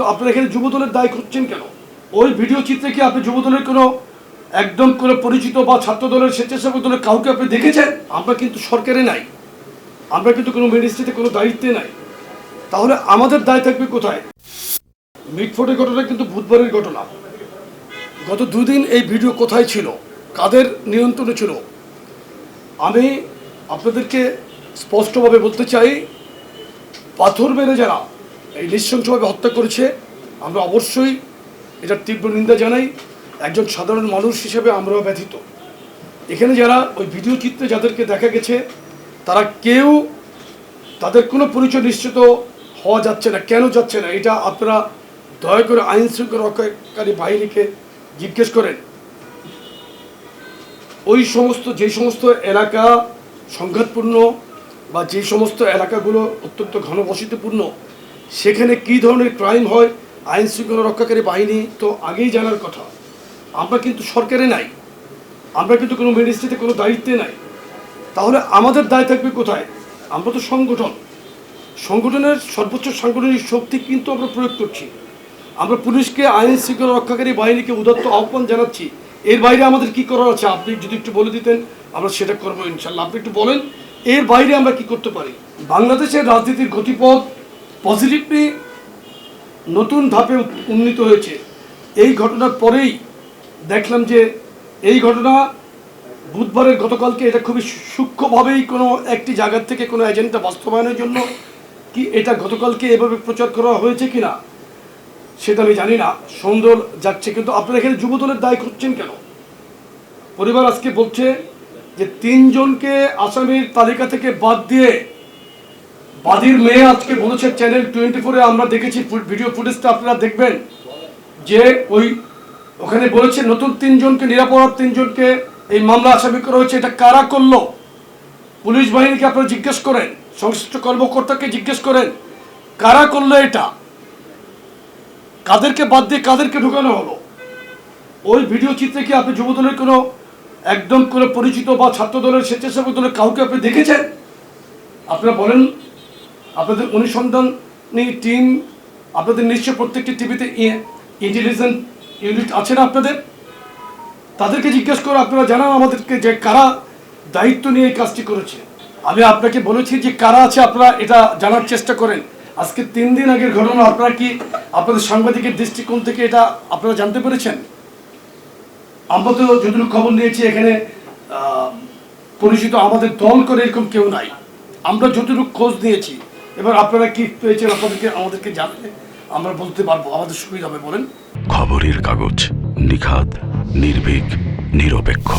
তো আপনারা এখানে যুবদলের দায় করছেন কেন? ওই ভিডিও চিত্রে কি আপনি যুবদলের কোনো একদম কোনো পরিচিত বা ছাত্র দলের স্বেচ্ছাসেবক দলের কাউকে আপনি দেখেছেন? আমরা কিন্তু সরকারে নাই। আমরা কিন্তু কোনো মিনিস্ট্রিতে কোনো দায়িত্বে নাই। তাহলে আমাদের দায় থাকবে কোথায়? মিটফোর্টের ঘটনা কিন্তু বুধবারের ঘটনা। গত দুদিন এই ভিডিও কোথায় ছিল? কাদের নিয়ন্ত্রণে ছিল? আমি আপনাদেরকে স্পষ্টভাবে বলতে চাই, পাথর মেরে যারা এই নৃশংসভাবে হত্যা করেছে, আমরা অবশ্যই এটার তীব্র নিন্দা জানাই। একজন সাধারণ মানুষ হিসেবে আমরাও ব্যথিত। এখানে যারা ওই ভিডিও চিত্রে যাদেরকে দেখা গেছে, তারা কেউ তাদের কোনো পরিচয় নিশ্চিত হওয়া যাচ্ছে না। কেন যাচ্ছে না? এটা আপনারা দয়া করে আইন শৃঙ্খলা রক্ষাকারী বাহিনীকে জিজ্ঞেস করেন। ওই সমস্ত, যে সমস্ত এলাকা সংঘাতপূর্ণ বা যে সমস্ত এলাকাগুলো অত্যন্ত ঘনবসতিপূর্ণ সেখানে কি ধরনের ক্রাইম হয়, আইন শৃঙ্খলা রক্ষাকারী বাহিনী তো আগেই জানার কথা। আমরা কিন্তু সরকারে নাই। আমরা কিন্তু কোনো মিনিস্ট্রিতে কোনো দায়িত্বে নাই। তাহলে আমাদের দায় থাকবে কোথায়? আমরা তো সংগঠন। সংগঠনের সর্বোচ্চ সাংগঠনিক শক্তি কিন্তু আমরা প্রয়োগ করছি। আমরা পুলিশকে, আইন শৃঙ্খলা রক্ষাকারী বাহিনীকে উদত্ত আহ্বান জানাচ্ছি। এর বাইরে আমাদের কি করার আছে? আপনি যদি একটু বলে দিতেন, আমরা সেটা করব ইনশাল্লাহ। আপনি একটু বলেন, এর বাইরে আমরা কি করতে পারি? বাংলাদেশের রাজনীতির গতিপথ পজিটিভলি নতুন ধাপে উন্নীত হয়েছে। এই ঘটনার পরেই দেখলাম যে এই ঘটনা বুধবারের গতকালকে এটা খুবই সূক্ষ্মভাবেই কোনো একটি জায়গার থেকে কোনো এজেন্ডা বাস্তবায়নের জন্য কি এটা গতকালকে এভাবে প্রচার করা হয়েছে কি না সেটা আমি জানি না। সুন্দর যাচ্ছে, কিন্তু আপনারা এখানে যুবদলের দায় করছেন কেন? পরিবার আজকে বলছে যে তিনজনকে আসামির তালিকা থেকে বাদ দিয়ে বাদীর মেয়ে আজকে বলেছে চ্যানেল টোয়েন্টি ফোরে আমরা দেখেছি ভিডিও ফুটেজটা আপনারা দেখবেন, যে ওই ওখানে বলেছে নতুন তিনজনকে, নিরাপরাধ তিনজনকে এই মামলা আসামি করা হয়েছে। এটা কারা করল? পুলিশ বাহিনীকে আপনারা জিজ্ঞেস করেন, সংশ্লিষ্ট কর্মকর্তাকে জিজ্ঞেস করেন, কারা করল এটা? কাদেরকে বাদ দিয়ে কাদেরকে ঢুকানো হলো? ওই ভিডিও চিত্রে কি আপনি যুবদলের কোনো একদম কোনো পরিচিত বা ছাত্র দলের স্বেচ্ছাসেবক দলের কাউকে আপনি দেখেছেন? আপনারা বলেন আপনাদের অনুসন্ধানী টিম, আপনাদের নিশ্চয় প্রত্যেকটি টিভিতে ইন্টেলিজেন্ট ইউনিট আছে না আপনাদের? তাদেরকে জিজ্ঞেস করে আপনারা জানান আমাদেরকে যে কারা দায়িত্ব নিয়ে এই কাজটি করেছে। আমি আপনাকে বলেছি যে কারা আছে আপনারা এটা জানার চেষ্টা করেন। আজকে তিন দিন আগের ঘটনা, আপনারা কি আপনাদের সাংবাদিকের দৃষ্টিকোণ থেকে এটা আপনারা জানতে পেরেছেন? আমরা তো যতটুকু খবর নিয়েছি, এখানে পরিচিত আমাদের দল করে এরকম কেউ নাই। আমরা যতটুকু খোঁজ নিয়েছি এবার আপনারা কি পেয়েছেন আপনাদেরকে, আমাদেরকে জানলে আমরা বলতে পারব, আমাদের সুবিধা হবে, বলেন। খবরের কাগজ নিখাদ, নির্ভীক, নিরপেক্ষ।